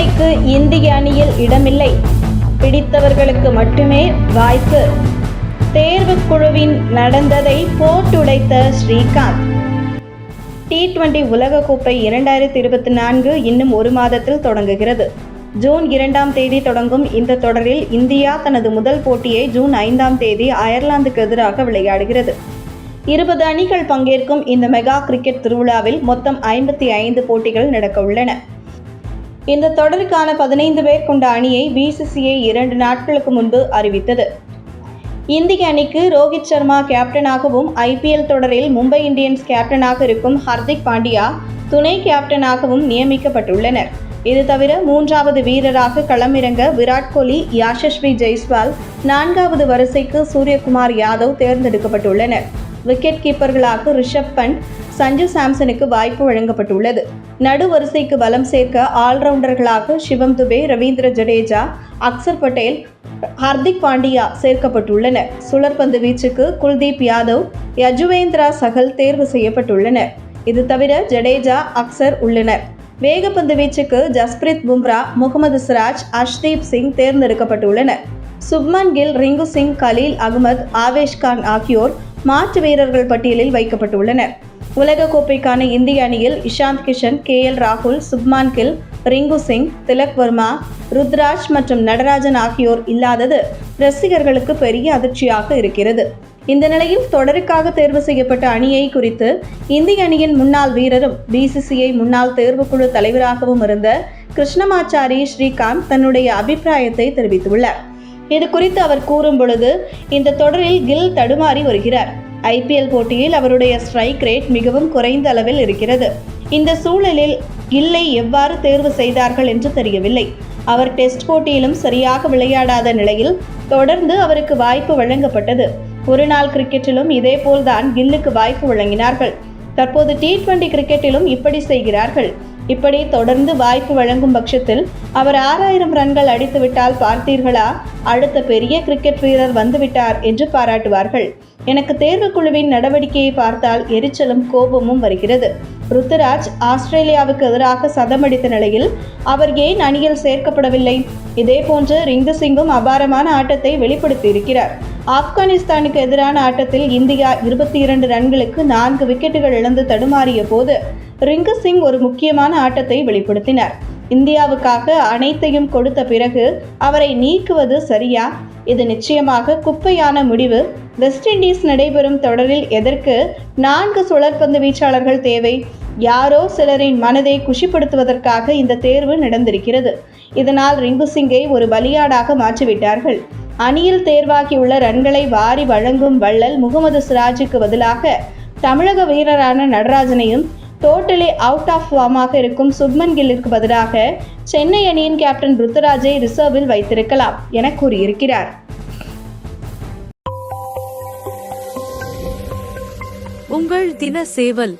புதுமைக்கு இந்திய அணியில் இடமில்லை. பிடித்தவர்களுக்கு மட்டுமே வாய்ப்பு. தேர்வு குழுவின் நடந்ததை போட்டுடைத்த ஸ்ரீகாந்த். டி டுவெண்டி உலகக்கோப்பை இரண்டாயிரத்தி இருபத்தி நான்கு இன்னும் ஒரு மாதத்தில் தொடங்குகிறது. ஜூன் இரண்டாம் தேதி தொடங்கும் இந்த தொடரில் இந்தியா தனது முதல் போட்டியை ஜூன் ஐந்தாம் தேதி அயர்லாந்துக்கு எதிராக விளையாடுகிறது. இருபது அணிகள் பங்கேற்கும் இந்த மெகா கிரிக்கெட் திருவிழாவில் மொத்தம் ஐம்பத்தி ஐந்து போட்டிகள் நடக்க உள்ளன இந்த தொடருக்கான பதினைந்து பேர் கொண்ட அணியை பிசிசிஐ இரண்டு நாட்களுக்கு முன்பு அறிவித்தது. இந்திய அணிக்கு ரோஹித் சர்மா கேப்டனாகவும் ஐபிஎல் தொடரில் மும்பை இந்தியன்ஸ் கேப்டனாக இருக்கும் ஹர்திக் பாண்டியா துணை கேப்டனாகவும் நியமிக்கப்பட்டுள்ளனர். இது தவிர மூன்றாவது வீரராக களமிறங்க விராட் கோலி யாஷஸ்வி ஜெய்ஸ்வால் நான்காவது வரிசைக்கு சூரியகுமார் யாதவ் தேர்ந்தெடுக்கப்பட்டுள்ளனர். விக்கெட் கீப்பர்களாக ரிஷப் பண்ட் சஞ்சு சாம்சனுக்கு வாய்ப்பு வழங்கப்பட்டுள்ளது. நடுவரிசைக்கு பலம் சேர்க்க ஆல்ரவுண்டர்களாக சிவம் துபே ரவீந்திர ஜடேஜா அக்சர் பட்டேல் ஹர்திக் பாண்டியா சேர்க்கப்பட்டுள்ளனர். சுழற்பந்து வீச்சுக்கு குல்தீப் யாதவ் யஜுவேந்திரா சகல் தேர்வு செய்யப்பட்டுள்ளனர். இது தவிர ஜடேஜா அக்சர் உள்ளனர். வேகப்பந்து வீச்சுக்கு ஜஸ்பிரித் பும்ரா முகமது சிராஜ் அஷ்தீப் சிங் தேர்ந்தெடுக்கப்பட்டுள்ளனர். சுப்மன் கில் ரிங்கு சிங் கலீல் அகமது ஆவேஷ் கான் ஆகியோர் மாற்று வீரர்கள் பட்டியலில் வைக்கப்பட்டுள்ளனர். உலகக்கோப்பைக்கான இந்திய அணியில் இஷாந்த் கிஷன் கே எல் ராகுல் சுப்மான் கில் ரிங்கு சிங் திலக் வர்மா ருத்ராஜ் மற்றும் நடராஜன் ஆகியோர் இல்லாதது ரசிகர்களுக்கு பெரிய அதிர்ச்சியாக இருக்கிறது. இந்த நிலையில் தொடருக்காக தேர்வு செய்யப்பட்ட அணியை குறித்து இந்திய அணியின் முன்னாள் வீரரும் பிசிசிஐ முன்னாள் தேர்வுக்குழு தலைவராகவும் இருந்த கிருஷ்ணமாச்சாரி ஸ்ரீகாந்த் தன்னுடைய அபிப்பிராயத்தை தெரிவித்துள்ளார். இது குறித்து அவர் கூறும் பொழுது இந்த தொடரில் கில் தடுமாறி வருகிறார். ஐபிஎல் போட்டியில் அவருடைய ஸ்ட்ரைக் ரேட் மிகவும் குறைந்த அளவில் இருக்கிறது. இந்த சூழலில் கில்லை எவ்வாறு தேர்வு செய்தார்கள் என்று தெரியவில்லை. அவர் டெஸ்ட் போட்டியிலும் சரியாக விளையாடாத நிலையில் தொடர்ந்து அவருக்கு வாய்ப்பு வழங்கப்பட்டது. ஒரு நாள் கிரிக்கெட்டிலும் இதேபோல்தான் கில்லுக்கு வாய்ப்பு வழங்கினார்கள். தற்போது டி டுவெண்டி கிரிக்கெட்டிலும் இப்படி செய்கிறார்கள். இப்படி தொடர்ந்து வாய்ப்பு வழங்கும் பட்சத்தில் அவர் ஆறாயிரம் ரன்கள் அடித்துவிட்டால் பார்த்தீர்களா? அடுத்த பெரிய கிரிக்கெட் வீரர் வந்துவிட்டார் என்று பாராட்டுவார்கள். எனக்கு தேர்வுக்குழுவின் நடவடிக்கையை பார்த்தால் எரிச்சலும் கோபமும் வருகிறது. ருத்துராஜ் ஆஸ்திரேலியாவுக்கு எதிராக சதமடித்த நிலையில் அவர் ஏன் அணியில் சேர்க்கப்படவில்லை? இதேபோன்று ரிங்கு சிங்கும் அபாரமான ஆட்டத்தை வெளிப்படுத்தியிருக்கிறார். ஆப்கானிஸ்தானுக்கு எதிரான ஆட்டத்தில் இந்தியா இருபத்தி இரண்டு ரன்களுக்கு நான்கு விக்கெட்டுகள் இழந்து தடுமாறிய போது ரிங்கு சிங் ஒரு முக்கியமான ஆட்டத்தை வெளிப்படுத்தினார். இந்தியாவுக்காக அனைத்தையும் கொடுத்த பிறகு அவரை நீக்குவது சரியா? இது நிச்சயமாக குப்பையான முடிவு. வெஸ்ட் இண்டீஸ் நடைபெறும் தொடரில் எதற்கு நான்கு சுழற்பந்து வீச்சாளர்கள் தேவை? யாரோ சிலரின் மனதை குஷிப்படுத்துவதற்காக இந்த தேர்வு நடந்திருக்கிறது. இதனால் ரிங்கு சிங்கை ஒரு பலியாடாக மாற்றிவிட்டார்கள். அணியில் தேர்வாகியுள்ள ரன்களை வாரி வழங்கும் வள்ளல் முகமது சிராஜுக்கு பதிலாக தமிழக வீரரான நடராஜனையும் டோட்டலி அவுட் ஆஃப் ஃபார்மாக இருக்கும் சுப்மன் கில்லிற்கு பதிலாக சென்னை அணியின் கேப்டன் ருத்துராஜை ரிசர்வில் வைத்திருக்கலாம் என கூறியிருக்கிறார். உங்கள் தின சேவல்